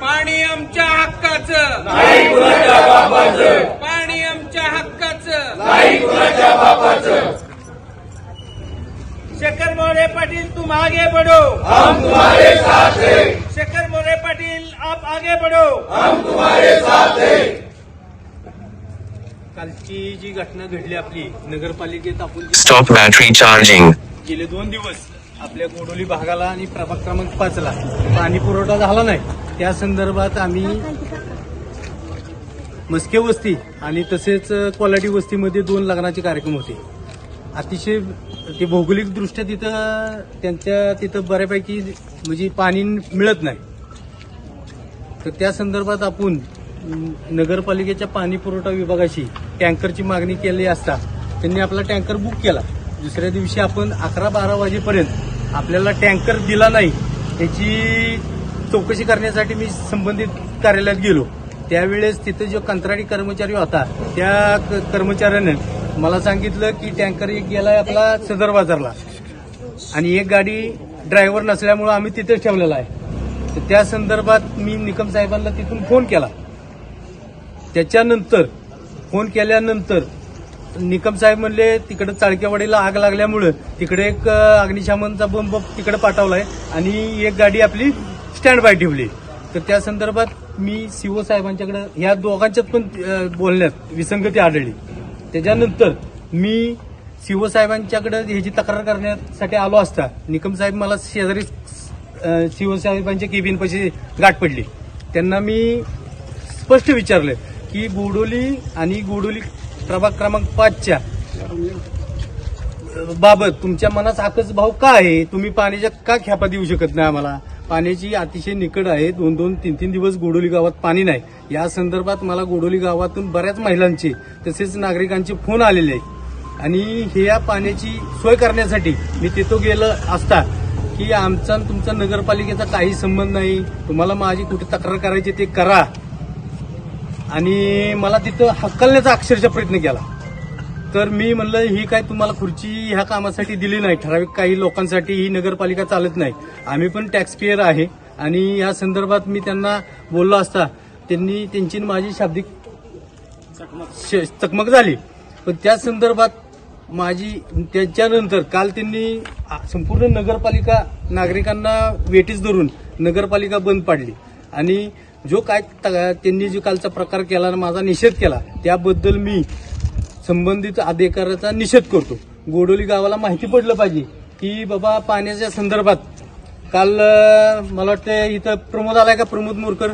पाणी आमच्या हक्काचं. पाणी आमच्या हक्काचं. शेखर मोरे पाटील तुम आगे बढ़ो हम तुम्हारे साथ हैं शेखर मोरे पाटील आप आगे बढ़ो हम तुम्हारे साथ हैं कालची जी घटना घडली आपली नगरपालिकेत आपण Stop battery charging. गेले दोन दिवस. आपल्या गोडोली भागाला आणि प्रभाग क्रमांक पाचला पाणी पुरवठा झाला नाही. त्या संदर्भात आम्ही मस्के वस्ती आणि तसेच क्वालिटी वस्तीमध्ये दोन लग्नाचे कार्यक्रम होते. अतिशय ते भौगोलिकदृष्ट्या तिथं त्यांच्या तिथं बऱ्यापैकी म्हणजे पाणी मिळत नाही. तर त्या संदर्भात आपण नगरपालिकेच्या पाणी पुरवठा विभागाशी टँकरची मागणी केली असता त्यांनी आपला टँकर बुक केला. दुसऱ्या दिवशी आपण अकरा बारा वाजेपर्यंत आपल्याला टँकर दिला नाही याची चौकशी करण्यासाठी मी संबंधित कार्यालयात गेलो. त्यावेळेस तिथं जो कंत्राटी कर्मचारी होता त्या क- कर्मचाऱ्यानं मला सांगितलं की टँकर एक गेलाय आपला सदर बाजारला. आणि एक गाडी ड्रायव्हर नसल्यामुळं आम्ही तिथेच ठेवलेला आहे. तर त्या संदर्भात मी निकम साहेबांना तिथून फोन केला. त्याच्यानंतर फोन केल्यानंतर निकम साहेब म्हणले तिकडे चाळकेवाडीला आग लागल्यामुळं तिकडे एक अग्निशामनचा बंब तिकडे पाठवलाय आणि एक गाडी आपली स्टँड बाय ठेवली. तर त्या संदर्भात मी सीओ साहेबांच्याकडे ह्या दोघांच्यात पण बोलण्यात विसंगती आढळली. त्याच्यानंतर मी सीओ साहेबांच्याकडे ह्याची तक्रार करण्यासाठी आलो असता निकम साहेब मला शेजारी सीओ साहेबांच्या केबिन गाठ पडली. त्यांना मी स्पष्ट विचारलं की गोडोली आणि गोडोली प्रभाग क्रमांक पाचच्या. बाबत तुमच्या मनात आकच भाव का आहे? तुम्ही पाण्याच्या का खेपा देऊ शकत नाही आम्हाला? पाण्याची अतिशय निकड आहे. दोन दोन तीन तीन दिवस गोडोली गावात पाणी नाही. या संदर्भात मला गोडोली गावातून बऱ्याच महिलांचे तसेच नागरिकांचे फोन आलेले आहेत. आणि हे या पाण्याची सोय करण्यासाठी मी तिथं गेलं असता की आमचा आणि तुमचा नगरपालिकेचा काही संबंध नाही. तुम्हाला माझी कुठे तक्रार करायची ते करा. आणि मला तिथं हक्कलण्याचा अक्षरशः प्रयत्न केला. तर मी म्हणलं ही काय तुम्हाला खुर्ची ह्या कामासाठी दिली नाही? ठराविक काही लोकांसाठी ही नगरपालिका चालत नाही. आम्ही पण टॅक्स आहे. आणि या संदर्भात मी त्यांना बोललो असता त्यांनी त्यांची माझी शाब्दिक श- चकमक झाली. पण त्या संदर्भात माझी त्याच्यानंतर काल त्यांनी संपूर्ण नगरपालिका नागरिकांना वेटीस धरून नगरपालिका बंद पाडली. आणि जो काय त्यांनी जो कालचा प्रकार केला आणि माझा निषेध केला त्याबद्दल मी संबंधित अधिकाऱ्याचा निषेध करतो. गोडोली गावाला माहिती पडलं पाहिजे की बाबा पाण्याच्या संदर्भात काल मला वाटतं इथं प्रमोद आलाय का प्रमोद मोरकर?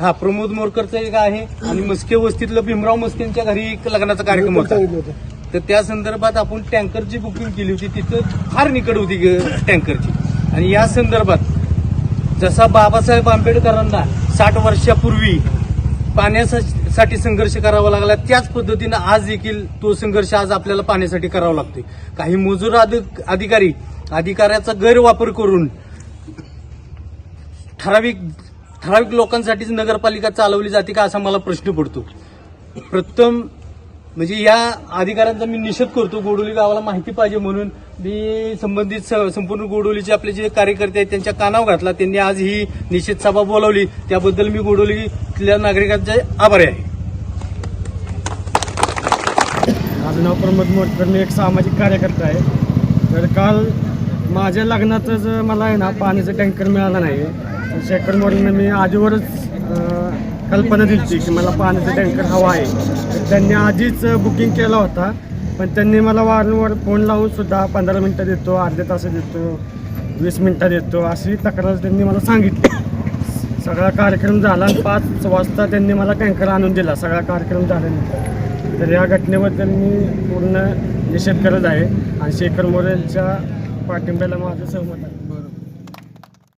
हा प्रमोद मोरकरचं एक आहे आणि मस्के वस्तीतलं भीमराव मस्केंच्या घरी एक लग्नाचा कार्यक्रम होता. तर त्या संदर्भात आपण टँकरची बुकिंग केली होती तिथं फार निकड होती ग- टँकरची. आणि या संदर्भात जसा बाबासाहेब आंबेडकरांना साठ वर्षापूर्वी पाण्यासाठी संघर्ष करावा लागला त्याच पद्धतीनं आज देखील तो संघर्ष आज आपल्याला पाण्यासाठी करावा लागतोय. काही मजूर अधिकारी अधिकाऱ्याचा गैरवापर करून ठराविक ठराविक लोकांसाठीच नगरपालिका चालवली जाते का असा मला प्रश्न पडतो. प्रथम म्हणजे या अधिकाऱ्यांचा मी निषेध करतो. गोडोली गावाला माहिती पाहिजे म्हणून मी संबंधित स- संपूर्ण गोडोलीचे आपले जे कार्यकर्ते आहेत त्यांच्या कानावर घातला. त्यांनी आज ही निषेध सभा बोलावली. त्याबद्दल मी गोडोलीतल्या नागरिकांचे आभारी आहे. माझं नाव प्रमोद मोटकर मी एक सामाजिक कार्यकर्ता आहे. तर काल माझ्या लग्नातच मला आहे ना पाण्याचं टँकर मिळाला नाही. तर शेखर मोरेंना मी आजवरच कल्पना दिली होती की मला पाण्याचा टँकर हवा आहे. त्यांनी आधीच बुकिंग केला होता पण त्यांनी मला वारंवार फोन लावून सुद्धा पंधरा मिनटं देतो अर्ध्या तासात देतो वीस मिनटं देतो अशी तक्रार त्यांनी मला सांगितली. सगळा कार्यक्रम झाला आणि पाच वाजता त्यांनी मला टँकर आणून दिला. सगळा कार्यक्रम झाल्यानंतर. तर या घटनेबद्दल मी पूर्ण निषेध करत आहे आणि शेखर मोरेंच्या पाठिंब्याला माझं सहमत आहे.